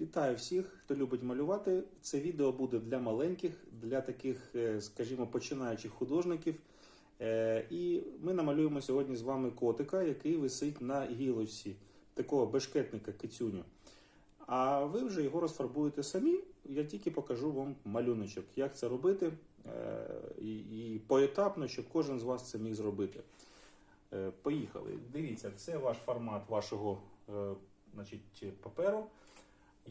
Вітаю всіх, хто любить малювати. Це відео буде для маленьких, для таких, е, скажімо, починаючих художників. Е, І ми намалюємо сьогодні з вами котика, який висить на гілочці, такого бешкетника кицюню. А ви вже його розфарбуєте самі. Я тільки покажу вам малюночок, як це робити, е, і, поетапно, щоб кожен з вас це міг зробити. Поїхали. Дивіться, це ваш формат вашого значить, паперу.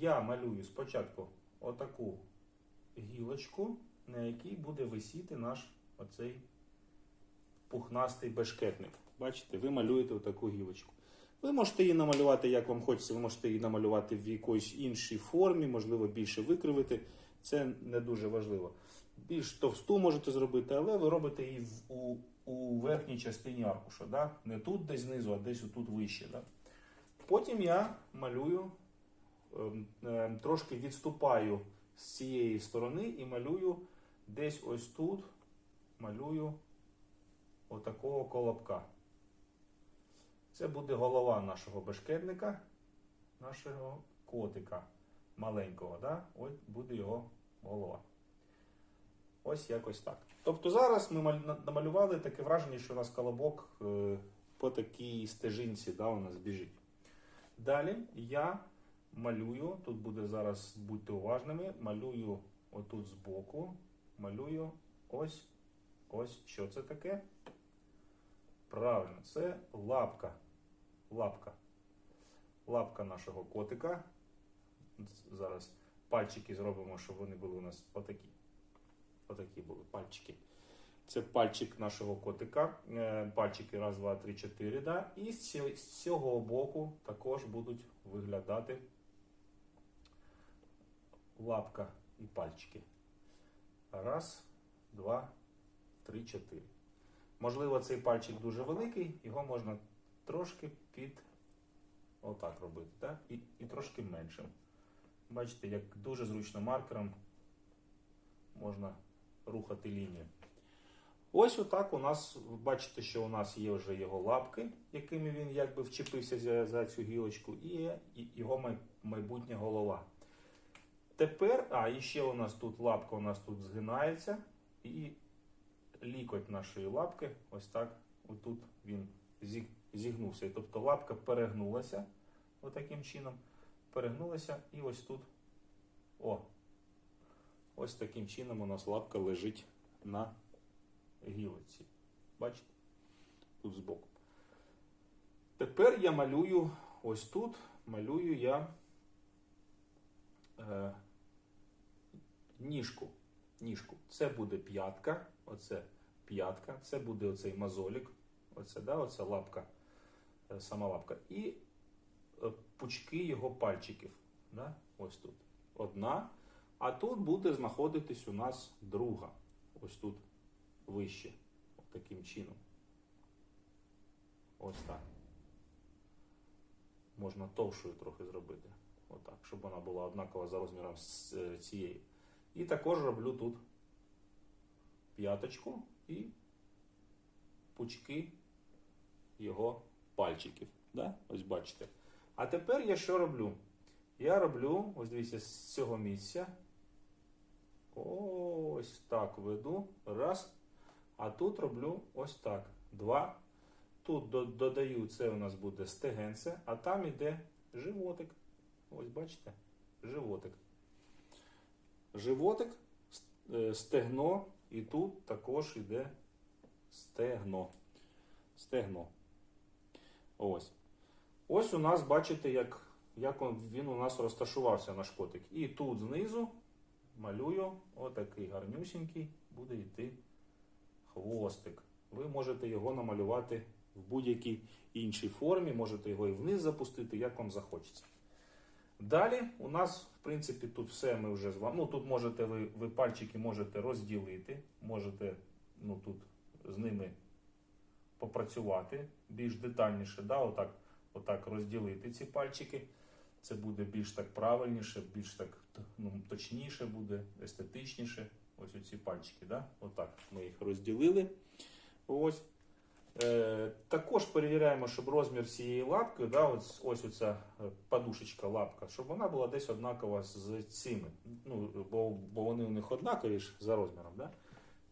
Я малюю спочатку отаку гілочку, на якій буде висіти наш оцей пухнастий бешкетник. Бачите, ви малюєте отаку гілочку. Ви можете її намалювати, як вам хочеться, ви можете її намалювати в якоїсь іншій формі, можливо, більше викривити. Це не дуже важливо. Більш товсту можете зробити, але ви робите її у, у верхній частині аркуша. Да? Не тут десь знизу, а десь тут вище. Да? Потім я малюю, трошки відступаю з цієї сторони і малюю десь ось тут, малюю отакого колобка. Це буде голова нашого бешкетника, нашого котика маленького. Да? Ось буде його голова. Ось якось так. Тобто зараз ми намалювали таке враження, що у нас колобок е, по такій стежинці да, у нас біжить. Далі я малюю, тут буде зараз, будьте уважними, малюю отут збоку, малюю ось, ось що це таке. Правильно, це лапка. Лапка. Лапка нашого котика. Зараз пальчики зробимо, щоб вони були у нас отакі. Отакі були пальчики. Це пальчик нашого котика. Е, Пальчики раз, два, три, чотири. Да? І з цього боку також будуть виглядати лапка і пальчики. Раз, два, три, чотири. Можливо, цей пальчик дуже великий, його можна трошки під отак робити. Так? І, і трошки меншим. Бачите, як дуже зручно маркером можна рухати лінію. Ось отак у нас, бачите, що у нас є вже його лапки, якими він якби вчепився за, за цю гілочку, і його май- майбутня голова. Тепер, а, і ще у нас тут лапка у нас тут згинається, і лікоть нашої лапки, ось так, отут він зігнувся. Тобто лапка перегнулася отаким чином, перегнулася, і ось тут, о, ось таким чином у нас лапка лежить на гілочці. Бачите? Тут збоку. Тепер я малюю ось тут, малюю я е, ніжку. ніжку. Це буде п'ятка, оце п'ятка, це буде оцей мозолік, оце, да, оце лапка, е, сама лапка. І е, пучки його пальчиків. Да? Ось тут. Одна. А тут буде знаходитись у нас друга. Ось тут вище. От таким чином. Ось так. Можна товшою трохи зробити. Отак, щоб вона була однакова за розміром з е, цією. І також роблю тут п'яточку і пучки його пальчиків. Да? Ось бачите. А тепер я що роблю? Я роблю, ось дивіться, з цього місця. Ось так веду. Раз. А тут роблю ось так. Два. Тут додаю, це у нас буде стегенце, а там іде животик. Ось бачите? Животик. Животик, е, стегно, і тут також іде стегно. Стегно. Ось. Ось у нас, бачите, як, як він у нас розташувався наш котик. І тут знизу малюю отакий гарнюсінький, буде йти хвостик. Ви можете його намалювати в будь-якій іншій формі, можете його і вниз запустити, як вам захочеться. Далі у нас, в принципі, тут все ми вже з вами. Ну, тут можете ви, ви пальчики можете розділити, можете ну, тут з ними попрацювати більш детальніше, да, отак, отак розділити ці пальчики. Це буде більш так правильніше, більш так ну, точніше буде, естетичніше. Ось оці пальчики, да? Отак ми їх розділили. Ось. Е, також перевіряємо, щоб розмір цієї лапки, да, ось, ось оця е, подушечка лапка, щоб вона була десь однакова з цими. Ну, бо, бо вони у них однакові ж за розміром. Да?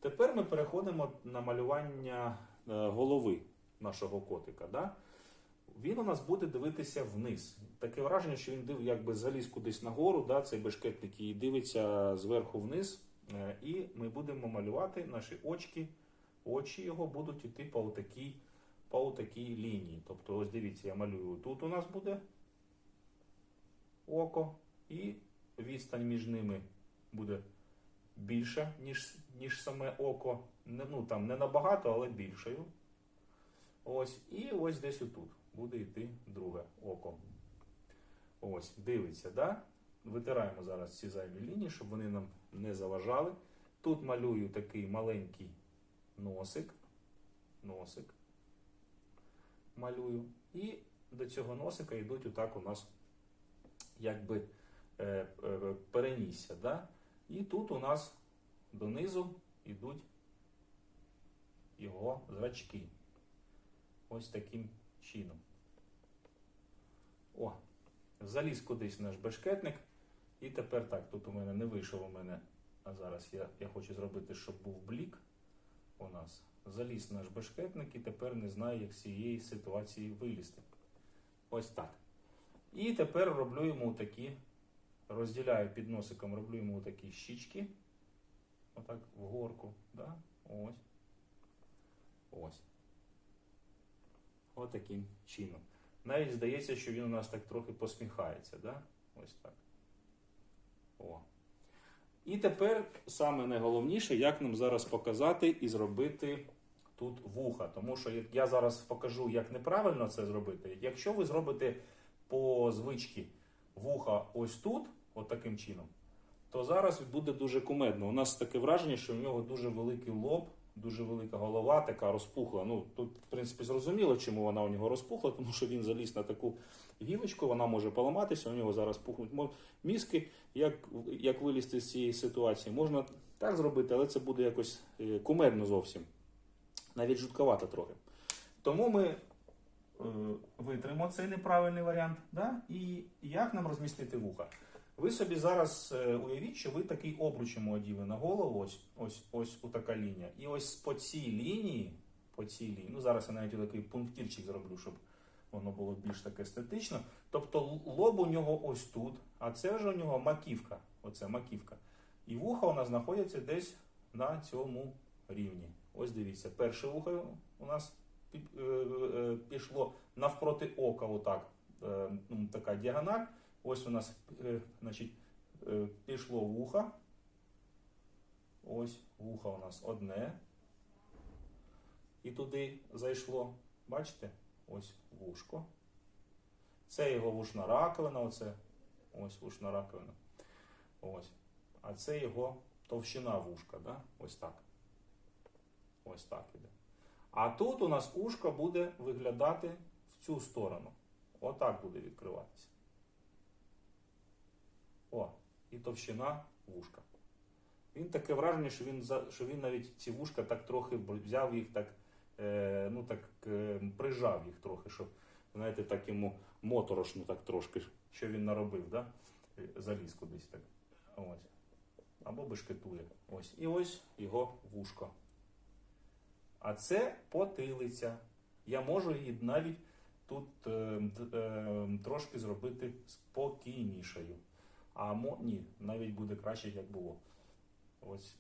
Тепер ми переходимо на малювання е, голови нашого котика. Да? Він у нас буде дивитися вниз. Таке враження, що він див, якби заліз кудись нагору, да, цей бешкетник, і дивиться зверху вниз. Е, І ми будемо малювати наші очки. Очі його будуть йти по отакій, по отакій лінії. Тобто, ось дивіться, я малюю. Тут у нас буде око, і відстань між ними буде більша, ніж, ніж саме око. Ну, там не набагато, але більшою. Ось, і ось десь отут буде йти друге око. Ось, дивиться, да? Витираємо зараз ці зайві лінії, щоб вони нам не заважали. Тут малюю такий маленький носик. Носик. Малюю. І до цього носика йдуть отак у нас якби е, е, перенісся. Да? І тут у нас донизу йдуть його зрачки. Ось таким чином. О, заліз кудись наш бешкетник. І тепер так, тут у мене не вийшов у мене, а зараз я, я хочу зробити, щоб був блік у нас. Заліз наш бешкетник і тепер не знаю, як з цієї ситуації вилізти. Ось так. І тепер роблю йому такі, розділяю під носиком, роблю йому такі щічки. Отак вгорку. Да? Ось. Ось. Отаким чином. Навіть здається, що він у нас так трохи посміхається. Да? Ось так. О. І тепер саме найголовніше, як нам зараз показати і зробити тут вуха. Тому що я зараз покажу, як неправильно це зробити. Якщо ви зробите по звичці вуха ось тут, от таким чином, то зараз буде дуже кумедно. У нас таке враження, що в нього дуже великий лоб, дуже велика голова, така розпухла. Ну тут, в принципі, зрозуміло, чому вона у нього розпухла, тому що він заліз на таку гілочку, вона може поламатися, у нього зараз пухнуть мізки. Як, як вилізти з цієї ситуації? Можна так зробити, але це буде якось е, кумедно зовсім. Навіть жутковато трохи. Тому ми е, витримо цей неправильний варіант. Да? І як нам розмістити вуха? Ви собі зараз е, уявіть, що ви такий обруч йому оділи на голову, ось, ось, ось така лінія. І ось по цій лінії, по цій лінії, ну зараз я навіть такий пунктирчик зроблю, щоб воно було більш так естетично. Тобто лоб у нього ось тут, а це вже у нього маківка. Оце маківка. І вуха у нас знаходяться десь на цьому рівні. Ось дивіться, перше вухо у нас е, е, пішло навпроти ока, отак, ну, така діагональ. Ось у нас е, значить, е, пішло вуха. Ось вухо у нас одне. І туди зайшло. Бачите? Ось вушко. Це його вушна раковина, оце. Ось вушна раковина. Ось. А це його товщина вушка, да? Ось так. Ось так іде. А тут у нас ушко буде виглядати в цю сторону. Отак буде відкриватися. О, і товщина вушка. Він таке враження, що він, що він навіть ці вушка так трохи взяв їх так, е, ну так е, прижав їх трохи, щоб, знаєте, так йому моторошно так трошки, що він наробив, да? Е, заліз кудись так. Ось. Або бешкетує. Ось. І ось його вушко. А це потилиця. Я можу її навіть тут е, е, трошки зробити спокійнішою. А ні, навіть буде краще, як було. Ось,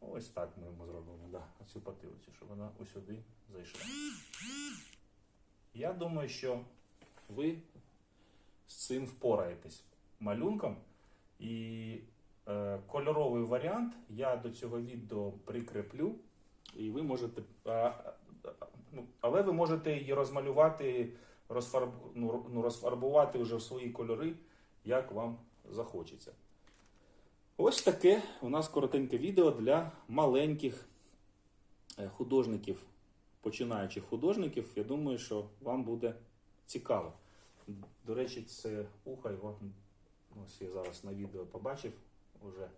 ось так ми йому зробимо, да, цю потилицю, щоб вона усюди зайшла. Я думаю, що ви з цим впораєтесь малюнком. І е, кольоровий варіант я до цього відео прикріплю. І ви можете. А, а, ну, але ви можете її розмалювати, розфарб, ну, ну, розфарбувати вже в свої кольори, як вам захочеться. Ось таке у нас коротеньке відео для маленьких е, художників, починаючих художників. Я думаю, що вам буде цікаво. До речі, це ухо його. Ось я зараз на відео побачив уже,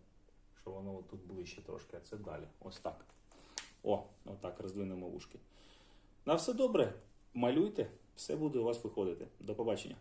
що воно тут ближче трошки, а це далі. Ось так. О, отак роздвинемо вушки. На все добре, малюйте, все буде у вас виходити. До побачення.